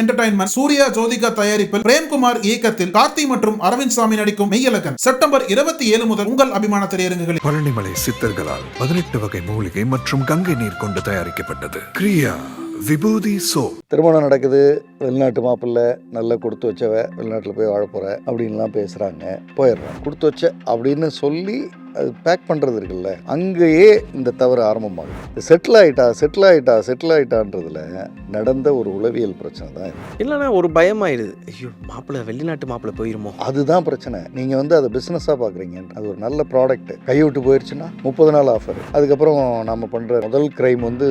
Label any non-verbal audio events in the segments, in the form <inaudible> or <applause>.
Entertainment Surya Jyothika தயாரிப்பில் பிரேம்குமார் இயக்கத்தில் கார்த்தி மற்றும் அரவிந்த் சாமி நடிக்கும் மெய்யலகன் செப்டம்பர் இருபத்தி ஏழு முதல் உங்கள் அபிமான திரையரங்குகளில் பழனிமலை சித்தர்களால் பதினெட்டு வகை மூலிகை மற்றும் கங்கை நீர் கொண்டு தயாரிக்கப்பட்டது. கிரியா விபூதி சோப் திருமணம் நடக்குது. வெளிநாட்டு மாப்பிள்ளை நல்லா கொடுத்து வச்சவ வெளிநாட்டில் போய் வாழ போகிற அப்படின்லாம் பேசுகிறாங்க போயிடுறாங்க கொடுத்து வச்ச அப்படின்னு சொல்லி அது பேக் பண்ணுறது இருக்குல்ல அங்கேயே இந்த தவறு ஆரம்பமாகுது. செட்டில் ஆயிட்டா செட்டில் ஆயிட்டா செட்டில் ஆயிட்டான்றதுல நடந்த ஒரு உளவியல் பிரச்சனை தான். இல்லைன்னா ஒரு பயமாயிடுது ஐயோ மாப்பிள்ளை வெளிநாட்டு மாப்பிள்ளை போயிருமோ? அதுதான் பிரச்சனை. நீங்கள் வந்து அதை பிஸ்னஸாக பார்க்குறீங்க அது ஒரு நல்ல ப்ராடக்ட் கையை விட்டு போயிடுச்சுன்னா முப்பது நாள் ஆஃபர் அதுக்கப்புறம் நம்ம பண்ணுற முதல் கிரைம் வந்து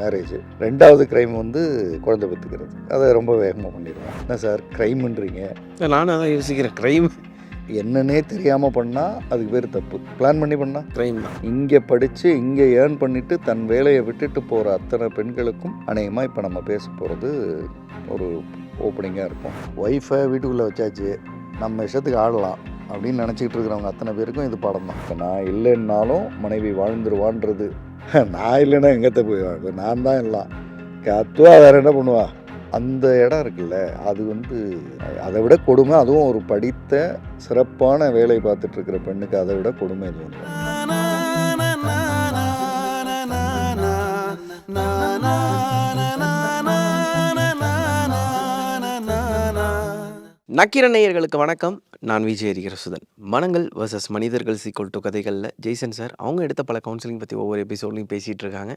மேரேஜ் ரெண்டாவது கிரைம் வந்து குழந்தை பெற்றுக்கிறது அதை ரொம்ப வேகமாக பண்ணிடுவோம். என்ன சார் க்ரைம்ன்றீங்க நானும் அதான் யோசிக்கிறேன். க்ரைம் என்னன்னே தெரியாமல் பண்ணால் அதுக்கு பேர் தப்பு. பிளான் பண்ணி பண்ணால் க்ரைம் தான். இங்கே படித்து இங்கே ஏர்ன் பண்ணிட்டு தன் வேலையை விட்டுட்டு போகிற அத்தனை பெண்களுக்கும் அநேகமாக இப்போ நம்ம பேச போகிறது ஒரு ஓப்பனிங்காக இருக்கும். ஒய்ஃபை வீட்டுக்குள்ளே வச்சாச்சு. நம்ம இஷ்டத்துக்கு ஆடலாம் அப்படின்னு நினச்சிக்கிட்டு இருக்கிறவங்க அத்தனை பேருக்கும் இது பாடம் தான். இப்போ நான் இல்லைன்னாலும் மனைவி வாழ்ந்துருவான்றது. நான் இல்லைன்னா எங்கத்த போய் நான் தான் எல்லாம். கத்துவா வேறு என்ன பண்ணுவா? அந்த இடம் இருக்குல்ல அது வந்து அதை விட கொடுமை அதுவும் ஒரு படித்த சிறப்பான வேலை பார்த்துட்டு இருக்கிற பெண்ணுக்கு அதை விட கொடுமை இது வந்து நக்கிர நேயர்களுக்கு வணக்கம். நான் விஜய் ஹரிகரசுதன் மனங்கள் வர்சஸ் மனிதர்கள் சீக்வல் டு கதைகளில் ஜெய்சன் சார் அவங்க எடுத்த பல கவுன்சிலிங் பற்றி ஒவ்வொரு எபிசோட்லையும் பேசிகிட்டு இருக்காங்க.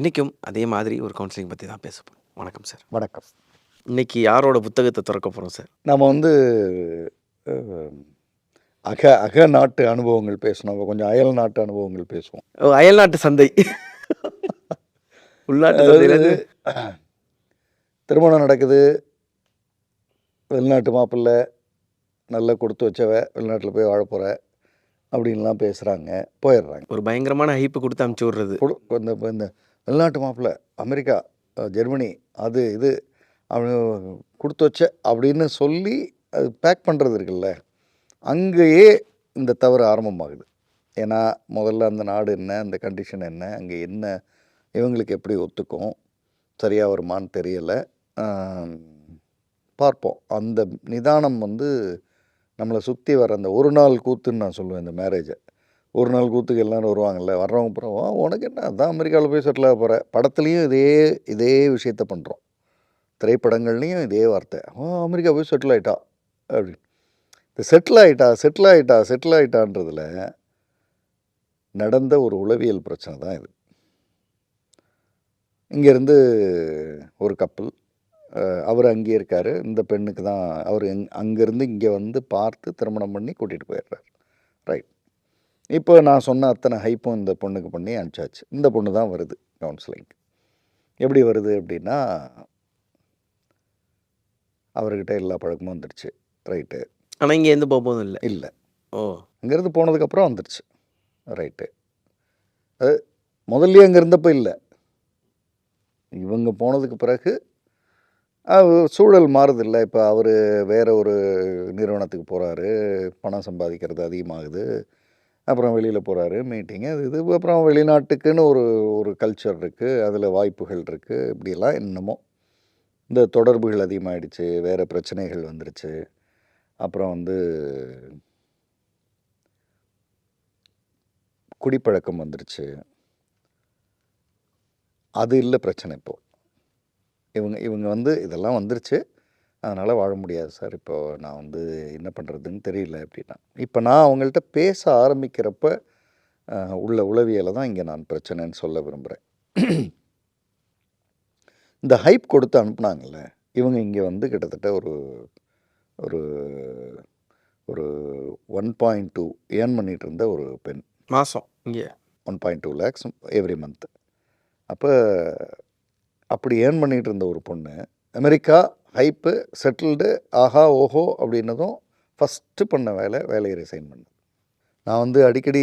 இன்றைக்கும் அதே மாதிரி ஒரு கவுன்சிலிங் பற்றி தான் பேசப்போம் வணக்கம் சார். வணக்கம். இன்னைக்கு யாரோட புத்தகத்தை திறக்க போகிறோம் சார்? நம்ம வந்து அக அக நாட்டு அனுபவங்கள் பேசணும். கொஞ்சம் அயல் நாட்டு அனுபவங்கள் பேசுவோம். ஓ, அயல்நாட்டு சந்தை. உள்நாட்டு சந்தையிலேருந்து திருமணம் நடக்குது. வெளிநாட்டு மாப்பிள்ளை நல்லா கொடுத்து வச்சவ வெளிநாட்டில் போய் வாழ போகிற அப்படின்லாம் பேசுகிறாங்க போயிடுறாங்க. ஒரு பயங்கரமான ஹைப்பு கொடுத்து அமுச்சு விடுறது. இந்த இந்த வெளிநாட்டு மாப்பிள்ளை அமெரிக்கா ஜெர்மனி அது இது அவனு கொடுத்து வச்ச அப்படின்னு சொல்லி அது பேக் பண்ணுறது இருக்குல்ல அங்கேயே இந்த தவறு ஆரம்பமாகுது. ஏன்னா முதல்ல அந்த நாடு என்ன அந்த கண்டிஷன் என்ன அங்கே என்ன இவங்களுக்கு எப்படி ஒத்துக்கும் சரியாக வருமான்னு தெரியலை. பார்ப்போம். அந்த நிதானம் வந்து நம்மளை சுற்றி வர அந்த ஒரு நாள் கூத்துன்னு நான் சொல்லுவேன் இந்த மேரேஜை ஒரு நாள் கூத்துக்கு எல்லாரும் வருவாங்கல்ல வர்றவங்க அப்புறம் உனக்கு என்ன? அதான் அமெரிக்காவில் போய் செட்டில் ஆக போகிற படத்துலேயும் இதே இதே விஷயத்த பண்ணுறோம் திரைப்படங்கள்லேயும் இதே வார்த்தை. ஓ அமெரிக்கா போய் செட்டில் ஆகிட்டா அப்படின்னு. இந்த செட்டில் ஆகிட்டா செட்டில் ஆகிட்டா செட்டில் ஆகிட்டான்றதில் நடந்த ஒரு உளவியல் பிரச்சனை தான் இது. இங்கேருந்து ஒரு கப்பல் அவர் அங்கேயே இருக்கார். இந்த பெண்ணுக்கு தான் அவர் எங் அங்கேருந்து இங்கே வந்து பார்த்து திருமணம் பண்ணி கூட்டிகிட்டு போயிடுறார். ரைட் இப்போ நான் சொன்ன அத்தனை ஹைப்பும் இந்த பொண்ணுக்கு பண்ணி அனுப்பிச்சாச்சு. இந்த பொண்ணு தான் வருது கவுன்சிலிங் எப்படி வருது அப்படின்னா அவர்கிட்ட எல்லா பழக்கமும் வந்துடுச்சு. ரைட்டு ஆனால் இங்கே எந்த போகும்போதும் இல்லை. இல்லை. ஓ. அங்கேருந்து போனதுக்கப்புறம் வந்துடுச்சு. ரைட்டு அது முதல்ல அங்கே இருந்தப்போ இல்லை. இவங்க போனதுக்கு பிறகு சூழல் மாறுதில்ல. இப்போ அவர் வேற ஒரு நிறுவனத்துக்கு போகிறாரு பணம் சம்பாதிக்கிறது அதிகமாகுது. அப்புறம் வெளியில் போகிறாரு மீட்டிங்கு அது இது அப்புறம் வெளிநாட்டுக்குன்னு ஒரு ஒரு கல்ச்சர் இருக்குது அதில் வாய்ப்புகள் இருக்குது இப்படியெல்லாம் என்னமோ இந்த தொடர்புகள் அதிகமாகிடுச்சு வேறு பிரச்சனைகள் வந்துருச்சு. அப்புறம் வந்து குடிப்பழக்கம் வந்துருச்சு. அது இல்லை பிரச்சனை இப்போது இவங்க இவங்க வந்து இதெல்லாம் வந்துருச்சு. அதனால் வாழ முடியாது சார். இப்போ நான் வந்து என்ன பண்ணுறதுன்னு தெரியல அப்படின்னா இப்போ நான் அவங்கள்ட்ட பேச ஆரம்பிக்கிறப்ப உள்ள உளவியலை தான் இங்கே நான் பிரச்சனைன்னு சொல்ல விரும்புகிறேன் இந்த ஹைப் கொடுத்து அனுப்புனாங்கல்ல இவங்க இங்கே வந்து கிட்டத்தட்ட ஒரு ஒரு ஒரு ஒன் பாயிண்ட் டூ ஏர்ன் பண்ணிகிட்டு இருந்த ஒரு பெண். மாதம் இங்கே. One point two lakhs every month. அப்போ அப்படி ஏர்ன் பண்ணிகிட்டு இருந்த ஒரு பொண்ணு அமெரிக்கா ஹைப்பு செட்டில்டு ஆஹா ஓஹோ அப்படின்னதும் ஃபஸ்ட்டு பண்ண வேலை வேலையை ரிசைன் பண்ணது. நான் வந்து அடிக்கடி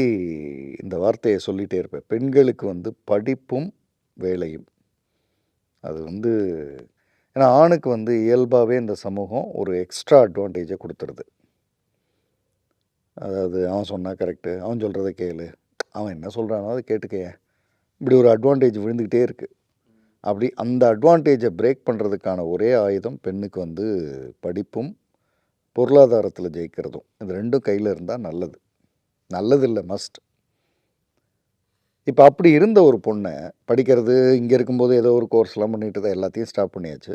இந்த வார்த்தையை சொல்லிகிட்டே இருப்பேன். பெண்களுக்கு வந்து படிப்பும் வேலையும். அது வந்து ஏன்னா ஆணுக்கு வந்து இயல்பாகவே இந்த சமூகம் ஒரு எக்ஸ்ட்ரா அட்வான்டேஜை கொடுத்துருது. அதாவது அவன் சொன்னால் கரெக்டு அவன் சொல்கிறத கேளு. அவன் என்ன சொல்கிறானோ அதை கேட்டுக்கைய இப்படி ஒரு அட்வான்டேஜ் விழுந்துக்கிட்டே இருக்குது அப்படி அந்த அட்வான்டேஜை பிரேக் பண்ணுறதுக்கான ஒரே ஆயுதம் பெண்ணுக்கு வந்து படிப்பும் பொருளாதாரத்தில் ஜெயிக்கிறதும். இது ரெண்டும் கையில் இருந்தால் நல்லது. நல்லது இல்லை மஸ்ட் இப்போ அப்படி இருந்த ஒரு பொண்ணை படிக்கிறது இங்கே இருக்கும்போது ஏதோ ஒரு கோர்ஸ்லாம் பண்ணிட்டு தான் எல்லாத்தையும் ஸ்டாப் பண்ணியாச்சு.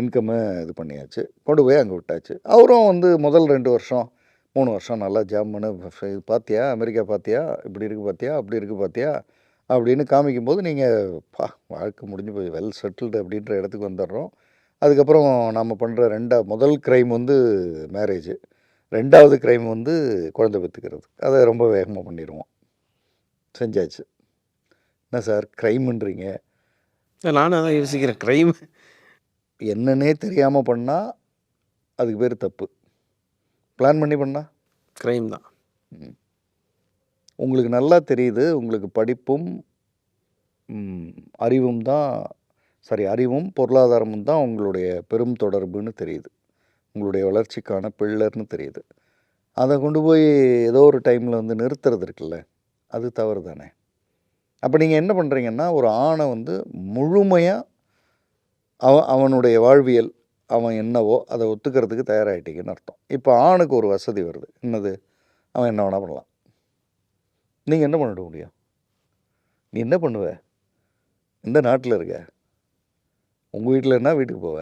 இன்கம்மை இது பண்ணியாச்சு. கொண்டு போய் அங்கே விட்டாச்சு. அவரும் வந்து முதல் ரெண்டு வருஷம் மூணு வருஷம் நல்லா ஜாம் பண்ணு. பார்த்தியா அமெரிக்கா பார்த்தியா இப்படி இருக்குது பார்த்தியா அப்படி இருக்குது பார்த்தியா அப்படின்னு காமிக்கும்போது நீங்கள் பா வாழ்க்கை முடிஞ்சு போய் வெல் செட்டில்டு அப்படின்ற இடத்துக்கு வந்துடுறோம். அதுக்கப்புறம் நம்ம பண்ணுற ரெண்டா முதல் க்ரைம் வந்து மேரேஜ். ரெண்டாவது க்ரைம் வந்து குழந்தை பெற்றுக்கிறது. அதை ரொம்ப வேகமாக பண்ணிடுவோம். செஞ்சாச்சு. என்ன சார் க்ரைம்ன்றீங்க? நானும் அதான் யோசிக்கிறேன். க்ரைம். என்னன்னே தெரியாமல் பண்ணால் அதுக்கு பேர் தப்பு. பிளான் பண்ணி பண்ணால் க்ரைம் தான். உங்களுக்கு நல்லா தெரியுது உங்களுக்கு படிப்பும் அறிவும் தான் சாரி அறிவும் பொருளாதாரமும் தான் உங்களுடைய பெரும் தொடர்புன்னு தெரியுது. உங்களுடைய வளர்ச்சிக்கான பில்லர்னு தெரியுது. அதை கொண்டு போய் ஏதோ ஒரு டைமில் வந்து நிறுத்துறது இருக்குல்ல அது தவறு தானே அப்போ நீங்கள் என்ன பண்ணுறீங்கன்னா ஒரு ஆணை வந்து முழுமையாக அவ அவனுடைய வாழ்வியல் அவன் என்னவோ அதை ஒத்துக்கிறதுக்கு தயாராகிட்டீங்கன்னு அர்த்தம். இப்போ ஆணுக்கு ஒரு வசதி வருது. என்னது? அவன் என்ன வேணால் பண்ணலாம். நீங்கள் என்ன பண்ணிட முடியும்? நீ என்ன பண்ணுவ? இந்த நாட்டில் இருக்க? உங்கள் வீட்டில் என்ன? வீட்டுக்கு போவ?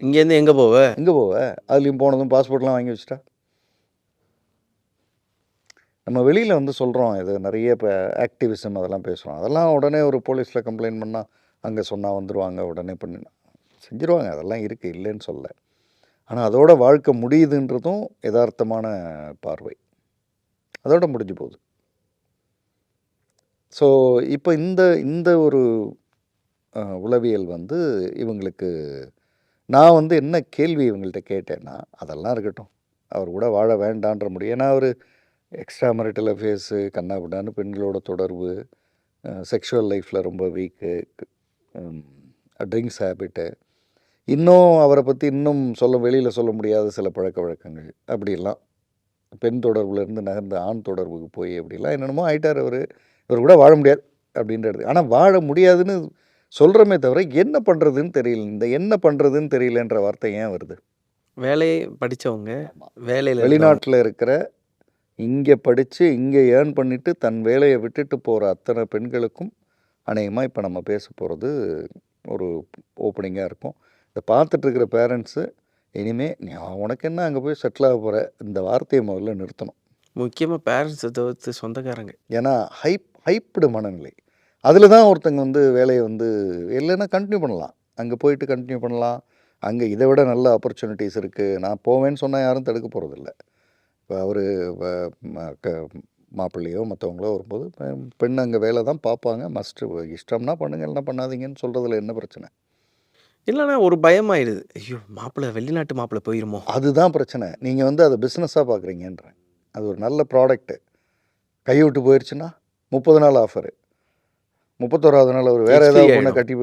இங்கேருந்து எங்கே போவ? எங்கே போவ? அதுலேயும் போனதும் பாஸ்போர்ட்லாம் வாங்கி வச்சுட்டா? நம்ம வெளியில் வந்து சொல்கிறோம் இது நிறைய இப்போ ஆக்டிவிசம் அதெல்லாம் பேசுகிறோம் அதெல்லாம் உடனே ஒரு போலீஸில் கம்ப்ளைண்ட் பண்ணால் அங்கே சொன்னால் வந்துடுவாங்க உடனே பண்ணி செஞ்சுருவாங்க. அதெல்லாம் இருக்குது இல்லைன்னு சொல்ல. ஆனால் அதோட வாழ்க்கை முடியுதுன்றதும் யதார்த்தமான பார்வை. அதோட முடிஞ்சு போகுது. ஸோ இப்போ இந்த இந்த ஒரு உளவியல் வந்து இவங்களுக்கு நான் வந்து என்ன கேள்வி இவங்கள்ட்ட கேட்டேன்னா அதெல்லாம் இருக்கட்டும். அவர் கூட வாழ வேண்டான்ற முடியும் ஏன்னா அவர் எக்ஸ்ட்ரா மெரிட்டல் அஃபேர்ஸு கண்ணாபிடான்னு பெண்களோட தொடர்பு செக்ஷுவல் லைஃப்பில் ரொம்ப வீக்கு ட்ரிங்க்ஸ் ஹேபிட்டு இன்னும் அவரை பற்றி இன்னும் சொல்ல வெளியில் சொல்ல முடியாத சில பழக்க வழக்கங்கள் அப்படிலாம் பெண் தொடர்புலேருந்து நகர்ந்து ஆண் தொடர்புக்கு போய் அப்படிலாம் என்னென்னமோ ஆயிட்டார் அவர். இவர் கூட வாழ முடியாது அப்படின்றது. ஆனால் வாழ முடியாதுன்னு சொல்கிறோமே தவிர என்ன பண்ணுறதுன்னு தெரியல. இந்த என்ன பண்ணுறதுன்னு தெரியலன்ற வார்த்தை ஏன் வருது? வேலையை படித்தவங்க வேலையில் வெளிநாட்டில் இருக்கிற இங்கே படித்து இங்கே ஏர்ன் பண்ணிட்டு தன் வேலையை விட்டுட்டு போகிற அத்தனை பெண்களுக்கும் அநேகமாக இப்போ நம்ம பேச போகிறது ஒரு ஓப்பனிங்காக இருக்கும். இதை பார்த்துட்டு இருக்கிற பேரண்ட்ஸு இனிமே நீ உனக்கு என்ன அங்கே போய் செட்டில் ஆக போகிற இந்த வார்த்தையை முதல்ல நிறுத்தணும். முக்கியமாக பேரண்ட்ஸை தவிர்த்து சொந்தக்காரங்க. ஏன்னா ஹைப் ஹைப்டு மனநிலை. அதில் தான் ஒருத்தங்க வந்து வேலையை வந்து இல்லைன்னா கண்டினியூ பண்ணலாம். அங்கே போயிட்டு கண்டினியூ பண்ணலாம். அங்கே இதை விட நல்ல ஆப்பர்ச்சுனிட்டிஸ் இருக்குது நான் போவேன்னு சொன்னால் யாரும் தடுக்க போகிறதில்ல இப்போ அவர் மாப்பிள்ளையோ மற்றவங்களோ வரும்போது பெண் அங்கே வேலை தான் பார்ப்பாங்க. மஸ்ட்டு இஷ்டம்னா பண்ணுங்க இல்லைன்னா பண்ணாதீங்கன்னு சொல்கிறதுல என்ன பிரச்சனை? இல்லைன்னா ஒரு பயமாயிடுது. ஐயோ மாப்பிள்ளை வெளிநாட்டு மாப்பிள்ளை போயிருமோ? அதுதான் பிரச்சனை. நீங்கள் வந்து அதை பிஸ்னஸாக பார்க்குறீங்கன்றேன். அது ஒரு நல்ல ப்ராடக்ட்டு கையை விட்டு போயிடுச்சுன்னா முப்பது நாள் ஆஃபரு முப்பத்தோராவது நாள் அவர் வேறு ஏதாவது பொண்ணை. கட்டி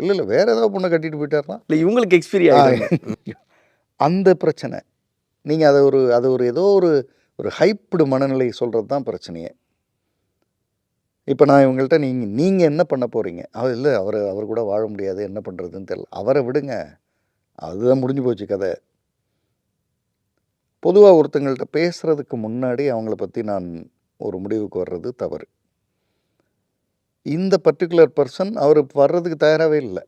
இல்லை இல்லை வேறு ஏதாவது பொண்ணை கட்டிட்டு போயிட்டாருன்னா? இல்லை இவங்களுக்கு எக்ஸ்பீரி ஆகிடும் அந்த பிரச்சனை. நீங்கள் அதை ஒரு அது ஒரு ஏதோ ஒரு ஒரு ஹைப்டு மனநிலை சொல்கிறது தான் பிரச்சனையே. இப்போ நான் இவங்கள்ட்ட நீங்கள் நீங்கள் என்ன பண்ண போகிறீங்க அவர் இல்லை அவர் அவர் கூட வாழ முடியாது என்ன பண்ணுறதுன்னு தெரியல. அவரை விடுங்க. அதுதான் முடிஞ்சு போச்சு கதை. பொதுவாக ஒருத்தங்கள்ட்ட பேசுகிறதுக்கு முன்னாடி அவங்கள பற்றி நான் ஒரு முடிவுக்கு வர்றது தவறு. இந்த பர்டிகுலர் பர்சன் அவர் வர்றதுக்கு தயாராகவே இல்லை.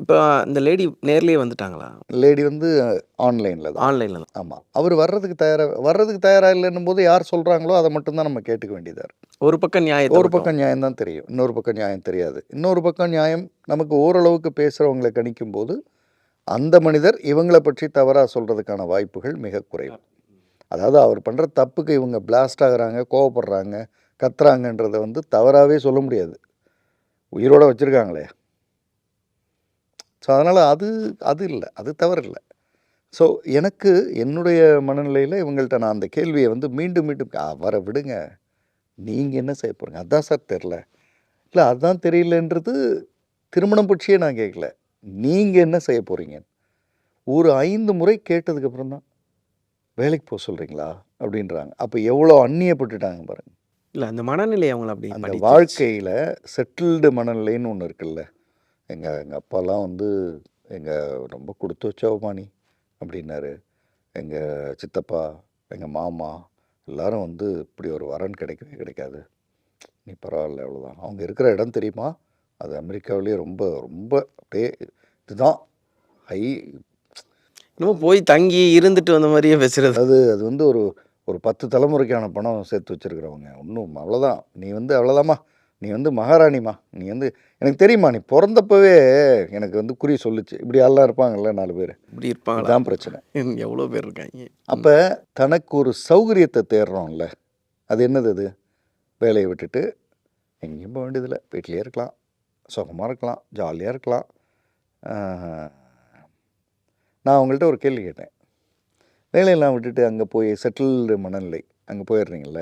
இப்போ இந்த லேடி நேர்லயே வந்துட்டாங்களா? லேடி வந்து ஆன்லைனில் தான். ஆன்லைனில் தான். ஆமாம் அவர் வர்றதுக்கு தயாராக வர்றதுக்கு தயாராக இல்லைன்னும் போது யார் சொல்கிறாங்களோ அதை மட்டும்தான் நம்ம கேட்டுக்க வேண்டியதாக ஒரு பக்கம் நியாயத்தை ஒரு. பக்கம் நியாயம் தான் தெரியும். இன்னொரு பக்கம் நியாயம் தெரியாது. இன்னொரு பக்கம் நியாயம் நமக்கு ஓரளவுக்கு பேசுகிறவங்களை கணிக்கும் போது அந்த மனிதர் இவங்களை பற்றி தவறாக சொல்கிறதுக்கான வாய்ப்புகள் மிக குறைவு. அதாவது அவர் பண்ணுற தப்புக்கு இவங்க பிளாஸ்ட் ஆகுறாங்க கோவப்படுறாங்க கத்துறாங்கன்றதை வந்து தவறாகவே சொல்ல முடியாது. உயிரோட வச்சுருக்காங்களே. ஸோ அதனால் அது அது இல்லை. அது தவறில்லை. ஸோ எனக்கு என்னுடைய மனநிலையில் இவங்கள்ட்ட நான் அந்த கேள்வியை வந்து மீண்டும் மீண்டும் அவரை விடுங்க. நீங்கள் என்ன செய்ய போகிறீங்க அதான் சார் தெரில. இல்லை அதுதான் தெரியலன்றது திருமணம் பற்றியே நான் கேட்கல நீங்கள் என்ன செய்ய போகிறீங்க ஒரு ஐந்து முறை கேட்டதுக்கப்புறம் தான் வேலைக்கு போக சொல்கிறீங்களா அப்படின்றாங்க. அப்போ எவ்வளோ அந்நியப்பட்டுட்டாங்க பாருங்கள் இல்லை அந்த மனநிலை அவங்கள அப்படி அந்த. வாழ்க்கையில் செட்டில்டு மனநிலைன்னு ஒன்று இருக்குல்ல. எங்கள் எங்கள் அப்பாலாம் வந்து எங்கள் ரொம்ப கொடுத்து வச்சவமா நீ அப்படின்னாரு. எங்கள் சித்தப்பா எங்கள் மாமா எல்லாரும் வந்து இப்படி ஒரு வரன் கிடைக்கவே கிடைக்காது. நீ பரவாயில்ல அவ்வளோதான் அவங்க இருக்கிற இடம் தெரியுமா? அது அமெரிக்காவிலேயே ரொம்ப ரொம்ப அப்படியே இதுதான். ஹை இன்னும் போய் தங்கி இருந்துட்டு வந்த மாதிரியே பேசுறது. அதாவது அது வந்து ஒரு ஒரு பத்து தலைமுறைக்கான பணம் சேர்த்து வச்சிருக்கிறவங்க. ஒன்றும் அவ்வளோதான் நீ வந்து அவ்வளோதாம்மா நீ வந்து மகாராணிமா நீ வந்து எனக்கு தெரியுமா நீ பிறந்தப்பவே எனக்கு வந்து குறி சொல்லுச்சு. இப்படி எல்லாம் இருப்பாங்கல்ல நாலு பேர். இப்படி இருப்பாங்களா? இதுதான் பிரச்சனை. எவ்வளோ பேர் இருக்காங்க? அப்போ தனக்கு ஒரு சௌகரியத்தை தேடுறோம்ல. அது என்னது அது? வேலையை விட்டுட்டு எங்கேயும் போக வேண்டியதில்லை. வீட்லேயே இருக்கலாம். சுகமாக இருக்கலாம். ஜாலியாக இருக்கலாம். நான் அவங்கள்ட்ட ஒரு கேள்வி கேட்டேன். வேலையெல்லாம் விட்டுட்டு அங்கே போய் செட்டில்டு மனநிலை அங்கே போயிடுறீங்கள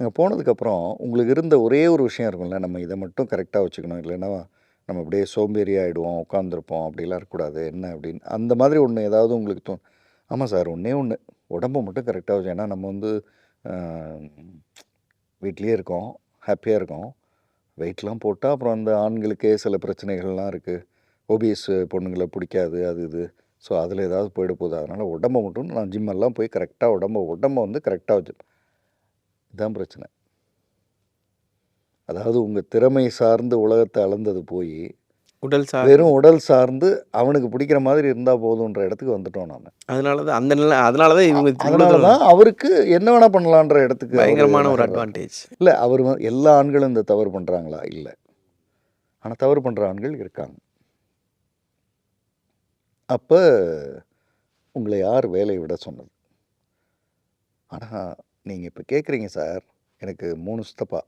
அங்கே போனதுக்கப்புறம் உங்களுக்கு இருந்த ஒரே ஒரு விஷயம் இருக்கும்ல நம்ம இதை மட்டும் கரெக்டாக வச்சுக்கணும். இல்லைன்னா நம்ம அப்படியே சோம்பேறி ஆகிடுவோம் உட்காந்துருப்போம் அப்படிலாம் இருக்கக்கூடாது. என்ன அப்படின்னு அந்த மாதிரி ஒன்று ஏதாவது உங்களுக்கு தோணும் ஆமாம் சார் ஒன்றே ஒன்று உடம்பு மட்டும் கரெக்டாக வச்சு ஏன்னா நம்ம வந்து வீட்லேயே இருக்கோம் ஹாப்பியாக இருக்கோம். வெயிட்லாம் போட்டால் அப்புறம் அந்த ஆண்களுக்கே சில பிரச்சனைகள்லாம் இருக்குது ஓபிஎஸ் பொண்ணுங்களை பிடிக்காது அது இது. ஸோ அதில் ஏதாவது போயிட போகுது அதனால் உடம்பை மட்டும் நான் ஜிம்மெல்லாம் போய் கரெக்டாக உடம்ப உடம்பை வந்து கரெக்டாக வச்சு இதுதான் பிரச்சனை. அதாவது உங்கள் திறமை சார்ந்து உலகத்தை அளந்தது போய் உடல் சார் வெறும் உடல் சார்ந்து அவனுக்கு பிடிக்கிற மாதிரி இருந்தால் போதுன்ற இடத்துக்கு வந்துட்டோம் நாம். அதனால தான் அந்த நிலை அதனால தான் இவங்க அதனால தான் அவருக்கு என்ன வேணா பண்ணலான்ற இடத்துக்கு பயங்கரமான ஒரு. அட்வான்டேஜ் இல்லை அவர் எல்லா ஆண்களும் இந்த தவறு பண்ணுறாங்களா இல்லை. ஆனால் தவறு பண்ணுற ஆண்கள் இருக்காங்க. அப்போ உங்களை யார் வேலையை விட சொன்னது? ஆனால் நீங்கள் இப்போ கேட்குறீங்க சார். எனக்கு மூணு சித்தப்பா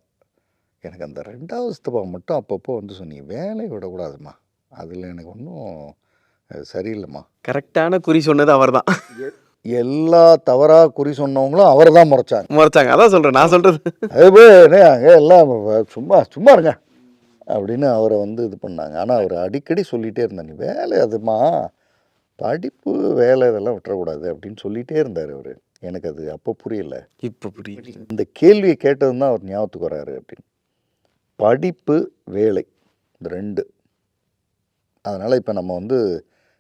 எனக்கு அந்த ரெண்டாவது சித்தப்பா மட்டும் அப்பப்போ வந்து சொன்னீங்க. வேலையை விடக்கூடாதும்மா அதில் எனக்கு ஒன்றும் சரியில்லைம்மா. கரெக்டான குறி சொன்னது அவர்தான். எல்லா தவறாக குறி சொன்னவங்களும் அவரை தான் முறைச்சாங்க. முறைச்சாங்க. அதான் சொல்றேன். நான் சொல்றது. அது அங்க எல்லாம் சும்மா சும்மா இருங்க. அப்படின்னு அவரை வந்து இது பண்ணாங்க. ஆனால் அவர் அடிக்கடி சொல்லிகிட்டே இருந்தார் நீ வேலை அதுமா படிப்பு வேலை இதெல்லாம் விட்டுறக்கூடாது அப்படின்னு சொல்லிகிட்டே இருந்தார் அவர். எனக்கு அது அப்போ புரியல. இப்ப புரியுது. இந்த கேள்வியை கேட்டது தான் அவர் ஞாபகத்துக்கு வராரு அப்படின்னு. படிப்பு வேலை இந்த ரெண்டு. அதனால் இப்போ நம்ம வந்து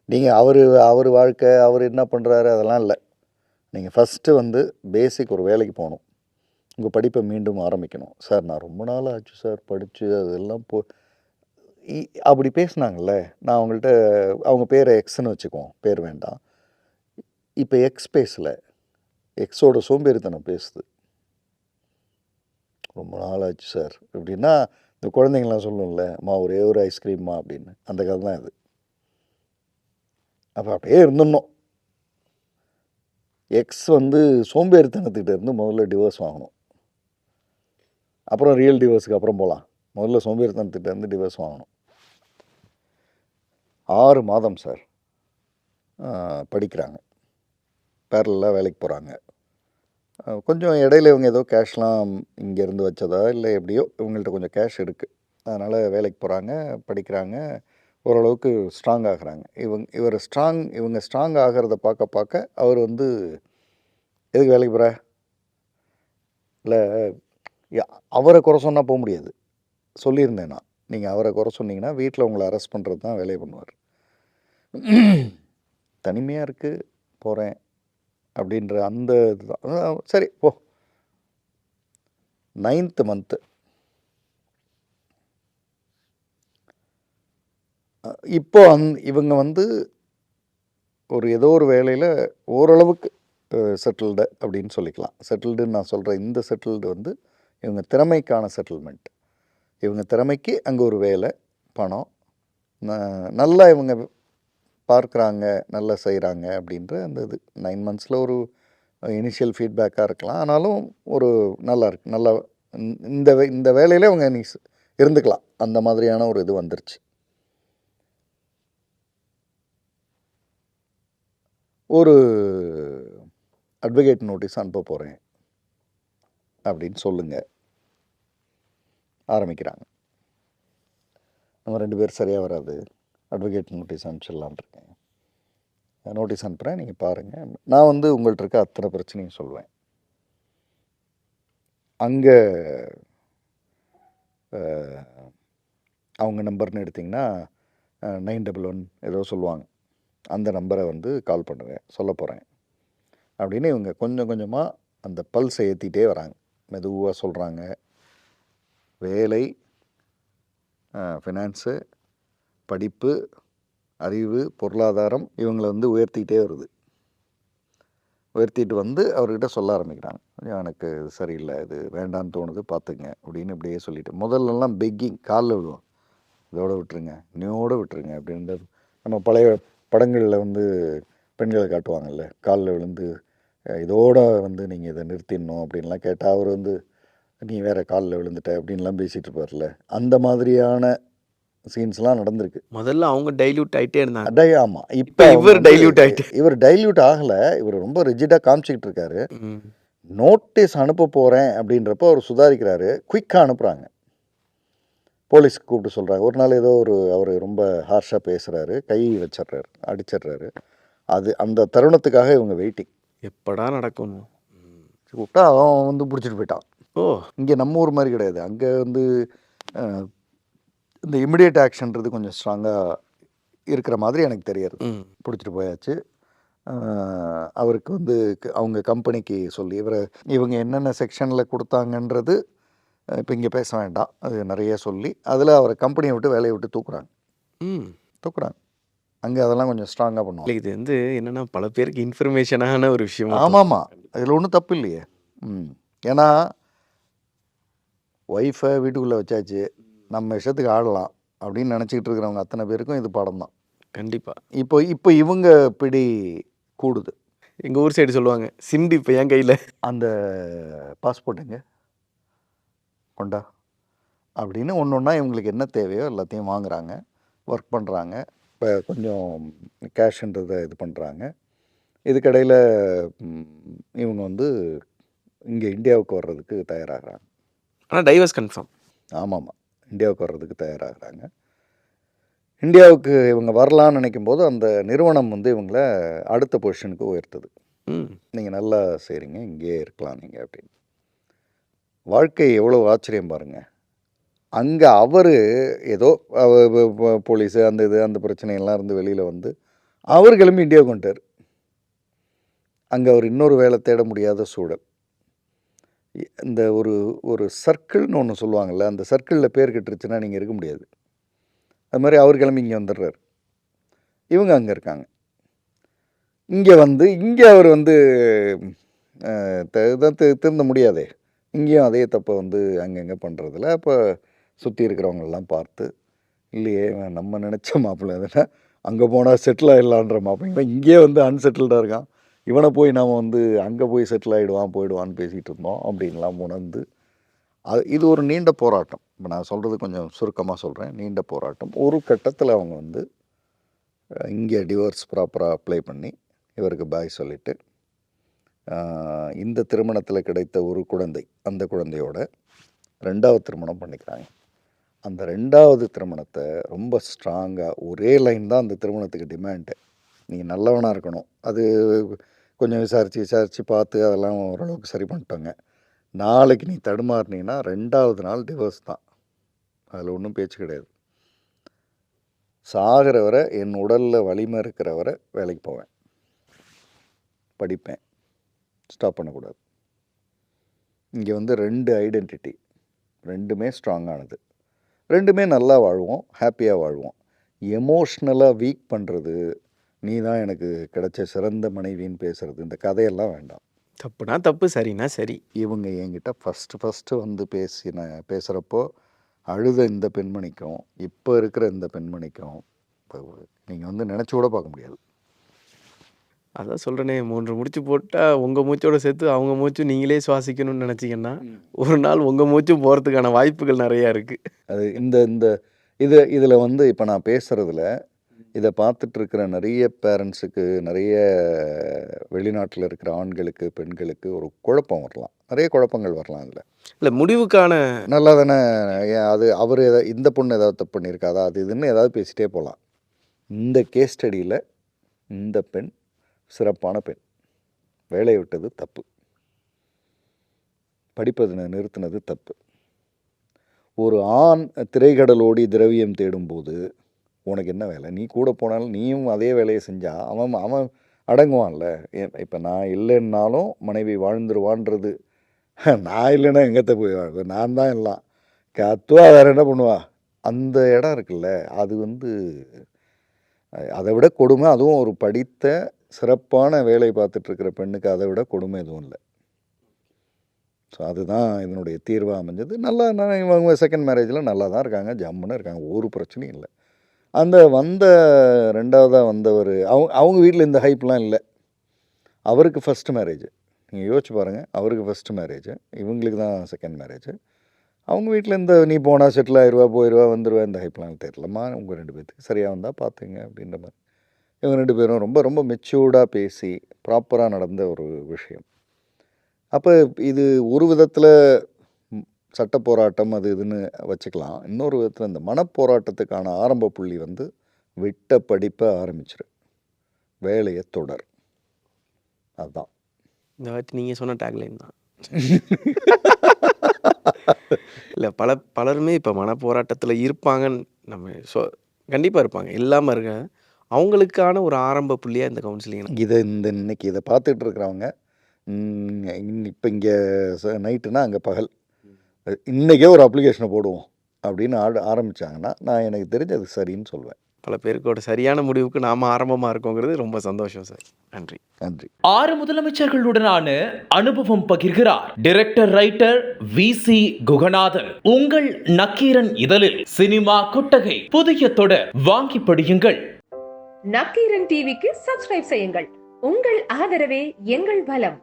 நீங்கள் அவர் அவர் வாழ்க்கை அவர் என்ன பண்ணுறாரு அதெல்லாம் இல்லை. நீங்கள் ஃபஸ்ட்டு வந்து பேசிக் ஒரு வேலைக்கு போகணும். உங்கள் படிப்பை மீண்டும் ஆரம்பிக்கணும். சார் நான் ரொம்ப நாள் ஆச்சு சார் படித்து அதெல்லாம் போ அப்படி பேசுனாங்கல்ல? நான் அவங்கள்ட்ட அவங்க பேரை எக்ஸ்ன்னு வச்சுக்குவோம். பேர் வேண்டாம். இப்போ எக்ஸ் பேசலை. எக்ஸோட சோம்பேறித்தனம் பேசுது. ரொம்ப நாள் ஆச்சு சார். எப்படின்னா இந்த குழந்தைங்களாம் சொல்லும்ல அம்மா ஒரே ஒரு ஐஸ்கிரீம்மா அப்படின்னு. அந்த கதை தான் இது. அப்போ அப்படியே இருந்துடணும். எக்ஸ் வந்து சோம்பேறித்தனத்துக்கிட்ட இருந்து முதல்ல டிவோர்ஸ் வாங்கணும். அப்புறம் ரியல் டிவோர்ஸுக்கு அப்புறம் போகலாம் முதல்ல சோம்பேறித்தனத்துக்கிட்ட இருந்து டிவோர்ஸ் வாங்கணும். ஆறு மாதம் சார் படிக்கிறாங்க. பேரலாக வேலைக்கு போகிறாங்க கொஞ்சம் இடையில இவங்க ஏதோ கேஷ்லாம் இங்கேருந்து வச்சதா இல்லை எப்படியோ இவங்கள்ட்ட கொஞ்சம் கேஷ் இருக்குது அதனால் வேலைக்கு போகிறாங்க படிக்கிறாங்க. ஓரளவுக்கு ஸ்ட்ராங் ஆகிறாங்க. இவங்க இவர் ஸ்ட்ராங் இவங்க ஸ்ட்ராங் ஆகிறத பார்க்க பார்க்க அவர் வந்து எதுக்கு வேலைக்கு போகிற இல்லை அவரை குறை சொன்னால் போக முடியாது. சொல்லியிருந்தேன் நான். நீங்கள் அவரை குறை சொன்னீங்கன்னா வீட்டில் உங்களை அரெஸ்ட் பண்ணுறது தான் வேலையை பண்ணுவார். தனிமையாக இருக்குது போகிறேன் அப்படின்ற அந்த இதுதான். சரி போ. நைன்த்து மந்த்து இப்போ அந் இவங்க வந்து ஒரு ஏதோ ஒரு வேலையில் ஓரளவுக்கு செட்டில்டு அப்படின்னு சொல்லிக்கலாம். செட்டில்டுன்னு நான் சொல்கிற இந்த செட்டில்டு வந்து இவங்க திறமைக்கான செட்டில்மெண்ட் இவங்க திறமைக்கு அங்கே ஒரு வேலை பணம். ந- நல்லா இவங்க பார்க்குறாங்க நல்லா செய்கிறாங்க அப்படின்ற அந்த இது. நைன் மந்த்ஸில் ஒரு இனிஷியல் ஃபீட்பேக்காக இருக்கலாம். ஆனாலும் ஒரு நல்லா இருக்கு. நல்லா இந்த- இந்த வே- இந்த அவங்க இருந்துக்கலாம். அந்த மாதிரியான ஒரு இது வந்துருச்சு. ஒரு அட்வொகேட் நோட்டீஸ் அனுப்ப போகிறேன் அப்படின்னு சொல்லுங்கள் ஆரம்பிக்கிறாங்க. நம்ம ரெண்டு பேர் சரியாக வராது. அட்வொகேட் நோட்டீஸ் அனுப்பிச்சிடலான் இருக்கேன். நோட்டீஸ் அனுப்புகிறேன் நீங்கள் பாருங்கள் நான் வந்து உங்கள்கிட்ட இருக்க அத்தனை பிரச்சனையும் சொல்லுவேன் அங்கே அவங்க நம்பர்னு எடுத்திங்கன்னா நைன் டபுள் ஒன் ஏதோ சொல்லுவாங்க. அந்த நம்பரை வந்து கால் பண்ணுவேன் சொல்ல போகிறேன் அப்படின்னு இவங்க கொஞ்சம் கொஞ்சமாக அந்த பல்ஸை ஏற்றிட்டே வராங்க. மெதுவாக சொல்கிறாங்க வேலை ஃபினான்ஸு படிப்பு அறிவு பொருளாதாரம் இவங்களை வந்து உயர்த்திக்கிட்டே வருது. உயர்த்திட்டு வந்து அவர்கிட்ட சொல்ல ஆரம்பிக்கிறாங்க. கொஞ்சம் எனக்கு இது சரியில்லை இது வேண்டான்னு தோணுது பார்த்துங்க அப்படின்னு இப்படியே சொல்லிட்டு. முதல்லலாம் பெக்கிங் காலில் விழுவோம். இதோட விட்டுருங்க இன்னையோட விட்டுருங்க அப்படின்னு நம்ம பழைய படங்களில் வந்து பெண்களை காட்டுவாங்கல்ல காலில் விழுந்து இதோட வந்து நீங்கள் இதை நிறுத்திடணும் அப்படின்லாம் கேட்டால் அவர் வந்து நீ வேற காலில் விழுந்துட்ட அப்படின்லாம் பேசிகிட்டு இருப்பார்ல. அந்த மாதிரியான சீன்ஸ்லாம் நடந்திருக்கு. முதல்ல அவங்க டைல்யூட் ஆயிட்டே இருந்தாங்க. அடே ஆமாம் இப்ப இவர் dilute ஆயிட்டு. இவர் டைல்யூட் ஆகலை. இவர் ரொம்ப ரிஜிடாக காமிச்சிக்கிட்டு இருக்காரு. நோட்டீஸ் அனுப்ப போகிறேன் அப்படின்றப்போ அவர் சுதாரிக்கிறாரு. குயிக்காக அனுப்புகிறாங்க போலீஸ்க்கு கூப்பிட்டு சொல்கிறாங்க ஒரு நாள் ஏதோ ஒரு அவர் ரொம்ப ஹார்ஷாக பேசுகிறாரு கை வச்சிடுறாரு அடிச்சிடுறாரு. அது அந்த தருணத்துக்காக இவங்க வெயிட்டிங் எப்படா நடக்கும். கூப்பிட்டா அவன் வந்து பிடிச்சிட்டு போயிட்டான். ஓ. இங்கே நம்ம ஊர் மாதிரி கிடையாது. அங்கே வந்து இந்த இமிடியேட் ஆக்ஷன்றது கொஞ்சம் ஸ்ட்ராங்காக இருக்கிற மாதிரி எனக்கு தெரியாது. பிடிச்சிட்டு போயாச்சு. அவருக்கு வந்து அவங்க கம்பெனிக்கு சொல்லி இவரை இவங்க என்னென்ன செக்ஷனில் கொடுத்தாங்கன்றது இப்போ இங்கே பேச வேண்டாம். அது நிறைய சொல்லி அதில் அவரை கம்பெனியை விட்டு வேலையை விட்டு தூக்குறாங்க. ம். தூக்குறாங்க. அங்கே அதெல்லாம் கொஞ்சம் ஸ்ட்ராங்காக பண்ணுவாங்க. இல்லை இது வந்து என்னன்னா பல பேருக்கு இன்ஃபர்மேஷனான ஒரு விஷயம் ஆமாம்மா அதில் ஒன்றும் தப்பு இல்லையே. ம். ஏன்னா ஒய்ஃபை வீட்டுக்குள்ளே வச்சாச்சு நம்ம இஷ்டத்துக்கு ஆடலாம் அப்படின்னு நினச்சிக்கிட்டு இருக்கிறவங்க அத்தனை பேருக்கும் இது படம் தான் கண்டிப்பா. இப்போ இப்போ இவங்க பிடி கூடுது. எங்க ஊர் சைடு சொல்லுவாங்க சிண்டு இப்போ என் கையில. அந்த பாஸ்போர்ட்டுங்க கொண்டா? அப்படின்னு ஒன்று ஒன்றா இவங்களுக்கு என்ன தேவையோ எல்லாத்தையும் வாங்குறாங்க ஒர்க் பண்ணுறாங்க இப்போ கொஞ்சம் கேஷ்ன்றதை இது பண்ணுறாங்க இதுக்கடையில் இவங்க வந்து இங்கே இந்தியாவுக்கு வர்றதுக்கு தயாராகிறாங்க. ஆனா டைவர்ஸ் கன்ஃபார்ம் ஆமாம்மா இந்தியாவுக்கு வர்றதுக்கு தயாராகிறாங்க. இந்தியாவுக்கு இவங்க வரலான்னு நினைக்கும் போது அந்த நிறுவனம் வந்து இவங்கள அடுத்த பொசிஷனுக்கு உயர்த்துது. நீங்கள் நல்லா செய்கிறீங்க இங்கேயே இருக்கலாம் நீங்கள் அப்படின்னு. வாழ்க்கை எவ்வளோ ஆச்சரியம் பாருங்க. அங்கே அவர் ஏதோ போலீஸு அந்த இது அந்த பிரச்சனையெல்லாம் இருந்து வெளியில் வந்து அவர் கிளம்பி இந்தியாவுக்கு வந்துட்டார். அங்கே அவர் இன்னொரு வேலை தேட முடியாத சூழல். இந்த ஒரு ஒரு சர்க்கிள்னு ஒன்று சொல்லுவாங்கள்ல அந்த சர்க்கிளில் பேர் கட்டுருச்சுன்னா நீங்கள் இருக்க முடியாது. அது மாதிரி அவர் கிளம்பி இங்கே வந்துடுறாரு. இவங்க அங்கே இருக்காங்க. இங்கே வந்து இங்கே அவர் வந்து த- திருந்த முடியாதே. இங்கேயும் அதே தப்பை வந்து அங்கங்கே பண்ணுறதில்ல அப்போ சுற்றி இருக்கிறவங்களெல்லாம் பார்த்து இல்லையே நம்ம நினச்ச மாப்பிள்ளை அதனால் அங்கே போனால் செட்டில் ஆகிடலான்ற மாப்பிள்ளை. இங்கேயே வந்து அன்செட்டில்டாக இருக்கான். இவனை போய் நாம் வந்து அங்கே போய் செட்டில் ஆகிடுவான் போயிடுவான்னு பேசிகிட்டு இருந்தோம். அப்படின்லாம் உணர்ந்து அது இது ஒரு நீண்ட போராட்டம். இப்போ நான் சொல்கிறது கொஞ்சம் சுருக்கமாக சொல்கிறேன் நீண்ட போராட்டம். ஒரு கட்டத்தில் அவங்க வந்து இங்கே டிவோர்ஸ் ப்ராப்பராக அப்ளை பண்ணி இவருக்கு பாய் சொல்லிவிட்டு இந்த திருமணத்தில் கிடைத்த ஒரு குழந்தை அந்த குழந்தையோட ரெண்டாவது திருமணம் பண்ணிக்கிறாங்க. அந்த ரெண்டாவது திருமணத்தை ரொம்ப ஸ்ட்ராங்காக ஒரே லைன் தான் அந்த திருமணத்துக்கு டிமாண்டு நீங்கள் நல்லவனாக இருக்கணும். அது கொஞ்சம் விசாரித்து விசாரித்து பார்த்து அதெல்லாம் ஓரளவுக்கு சரி பண்ணிட்டாங்க. நாளைக்கு நீ தடுமாறினீங்கன்னா ரெண்டாவது நாள் டிவோர்ஸ் தான். அதில் ஒன்றும் பேச்சு கிடையாது. சாகிற வரை என் உடலில் வலிமை இருக்கிற வரை வேலைக்கு போவேன். படிப்பேன். ஸ்டாப் பண்ணக்கூடாது. இங்கே வந்து ரெண்டு ஐடென்டிட்டி ரெண்டுமே ஸ்ட்ராங்கானது ரெண்டுமே நல்லா வாழ்வோம் ஹாப்பியாக வாழ்வோம். எமோஷ்னலாக வீக் பண்ணுறது நீ தான் எனக்கு கிடைச்ச சிறந்த மனைவின்னு பேசுறது. இந்த கதையெல்லாம் வேண்டாம். தப்புனா தப்பு சரினா சரி. இவங்க என்கிட்ட ஃபஸ்ட்டு ஃபஸ்ட்டு வந்து பேசின பேசுகிறப்போ அழுத இந்த பெண்மணிக்கும் இப்போ இருக்கிற இந்த பெண்மணிக்கும் நீங்கள் வந்து நினச்சி கூட பார்க்க முடியாது. அதான் சொல்றேனே மூன்று முடிச்சு போட்டா உங்க மூச்சோட சேர்த்து அவங்க மூச்சும் நீங்களே சுவாசிக்கணும்னு நினைச்சீங்கன்னா ஒரு நாள் உங்க மூச்சும் போறதுக்கான வாய்ப்புகள் நிறைய இருக்கு. அது இந்த இந்த இது இதில் வந்து இப்போ நான் பேசுகிறதுல இதை பார்த்துட்டு இருக்கிற நிறைய பேரண்ட்ஸுக்கு நிறைய வெளிநாட்டில் இருக்கிற ஆண்களுக்கு பெண்களுக்கு ஒரு குழப்பம் வரலாம். நிறைய குழப்பங்கள் வரலாம் அதில் இல்ல முடிவுக்கான நல்லா தானே அது அவர் எதா இந்த பொண்ணு ஏதாவது தப்பு பண்ணியிருக்காதா அது இதுன்னு ஏதாவது பேசிட்டே போகலாம். இந்த கேஸ் ஸ்டடியில் இந்த பெண் சிறப்பான பெண். வேலையை விட்டது தப்பு. படிப்பது நிறுத்தினது தப்பு. ஒரு ஆண் திரைக்கடலோடி திரவியம் தேடும்போது உனக்கு என்ன வேலை? நீ கூட போனாலும் நீயும் அதே வேலையை செஞ்சா அவன் அவன் அடங்குவான்ல. இப்போ நான் இல்லைன்னாலும் மனைவி வாழ்ந்துருவான்றது. <laughs> நான் இல்லைன்னா எங்கத்த போய் வாழ்வேன் நான் தான் எல்லாம். கத்துவா வேற என்ன பண்ணுவா? அந்த இடம் இருக்குல்ல அது வந்து அதை விட கொடுமை அதுவும் ஒரு படித்த சிறப்பான வேலை பார்த்துட்ருக்கிற பெண்ணுக்கு அதை விட கொடுமை எதுவும் இல்லை. ஸோ அதுதான் இதனுடைய தீர்வாக அமைஞ்சது. நல்லா நான் இவங்க செகண்ட் மேரேஜில் நல்லா தான் இருக்காங்க. ஜம்முன்னு இருக்காங்க. ஒரு பிரச்சனையும் இல்லை. அந்த வந்த ரெண்டாவதாக வந்தவர் அவங்க அவங்க வீட்டில் இந்த ஹைப்லாம் இல்லை. அவருக்கு ஃபஸ்ட்டு மேரேஜ் நீங்கள் யோசிச்சு பாருங்கள் அவருக்கு ஃபஸ்ட்டு மேரேஜ் இவங்களுக்கு தான் செகண்ட் மேரேஜ் அவங்க வீட்டில் இந்த நீ போனால் செட்டில் ஆயிடுவா போயிடுவா வந்துடுவா இந்த ஹைப்லாம் தெரியலம்மா உங்கள் ரெண்டு பேர்த்துக்கு சரியாக வந்தால் பார்த்துங்க அப்படின்ற மாதிரி. இவங்க ரெண்டு பேரும் ரொம்ப ரொம்ப மெச்சூர்டாக பேசி ப்ராப்பராக நடந்த ஒரு விஷயம். அப்போ இது ஒரு விதத்தில் சட்ட போராட்டம் அது இதுன்னு வச்சுக்கலாம். இன்னொரு விதத்தில் இந்த மனப்போராட்டத்துக்கான ஆரம்ப புள்ளி வந்து விட்ட படிப்பை ஆரம்பிச்சிரு. வேலையை தொடர். அதுதான் இந்த வாட்டி நீங்கள் சொன்ன டேக்லைன் தான். <laughs> இல்லை பல பலருமே இப்போ மனப்போராட்டத்தில் இருப்பாங்கன்னு நம்ம சொ கண்டிப்பாக இருப்பாங்க. இல்லாமல் இருக்க அவங்களுக்கான ஒரு ஆரம்ப புள்ளியாக இந்த கவுன்சிலிங் இதை இந்த இன்னைக்கு இதை பார்த்துட்டு இருக்கிறவங்க இப்போ இங்கே நைட்டுனா அங்கே பகல். இன்றைக்கே ஒரு அப்ளிகேஷனை போடுவோம் அப்படின்னு ஆட ஆரம்பித்தாங்கன்னா நான் எனக்கு தெரிஞ்சு அது சரின்னு சொல்வேன். பல பேருக்கோட சரியான முடிவுக்கு நாம் ஆரம்பமாக இருக்கோங்கிறது ரொம்ப சந்தோஷம் சார். நன்றி. நன்றி. ஆறு முதலமைச்சர்களுடனான அனுபவம் பகிர்கிறார் director writer V C Guganathan. உங்கள் நக்கீரன் இதழில் சினிமா கொட்டகை புதிய தொடர் வாங்கி படியுங்கள். நக்கீரன் டிவிக்கு சப்ஸ்கிரைப் செய்யுங்கள். உங்கள் ஆதரவே எங்கள் பலம்